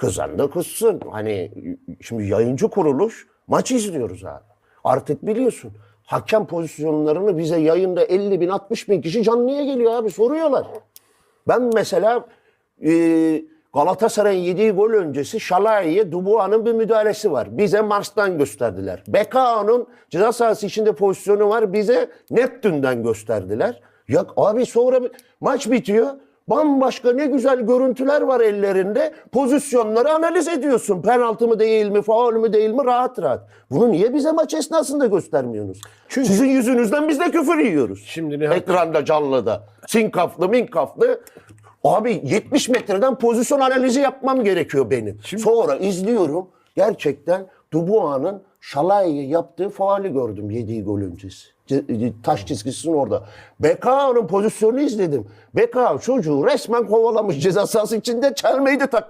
Kızan da kızsın. Hani şimdi yayıncı kuruluş maçı izliyoruz abi. Artık biliyorsun. Hakem pozisyonlarını bize yayında 50 bin 60 bin kişi canlıya geliyor abi soruyorlar. Ben mesela e, Galatasaray'ın yediği gol öncesi Şalayi'ye Dubua'nın bir müdahalesi var. Bize Mars'tan gösterdiler. Bekao'nun ceza sahası içinde pozisyonu var. Bize Neptün'den gösterdiler. Ya abi sonra maç bitiyor. Bambaşka ne güzel görüntüler var ellerinde. Pozisyonları analiz ediyorsun. Penaltı mı değil mi, faul mü değil mi rahat rahat. Bunu niye bize maç esnasında göstermiyorsunuz? Sizin yüzünüzden biz de küfür yiyoruz. Şimdi Nihat- Ekranda canlıda. Sinkaflı minkaflı. Abi 70 metreden pozisyon analizi yapmam gerekiyor benim. Sonra izliyorum. Gerçekten Dubua'nın Şalay'e yaptığı faali gördüm yediği gol öncesi. Ce- Taş çizgisinin orada. Bekao'nun pozisyonunu izledim. Bekao çocuğu resmen kovalamış ceza sahası içinde çelmeyi de takmış.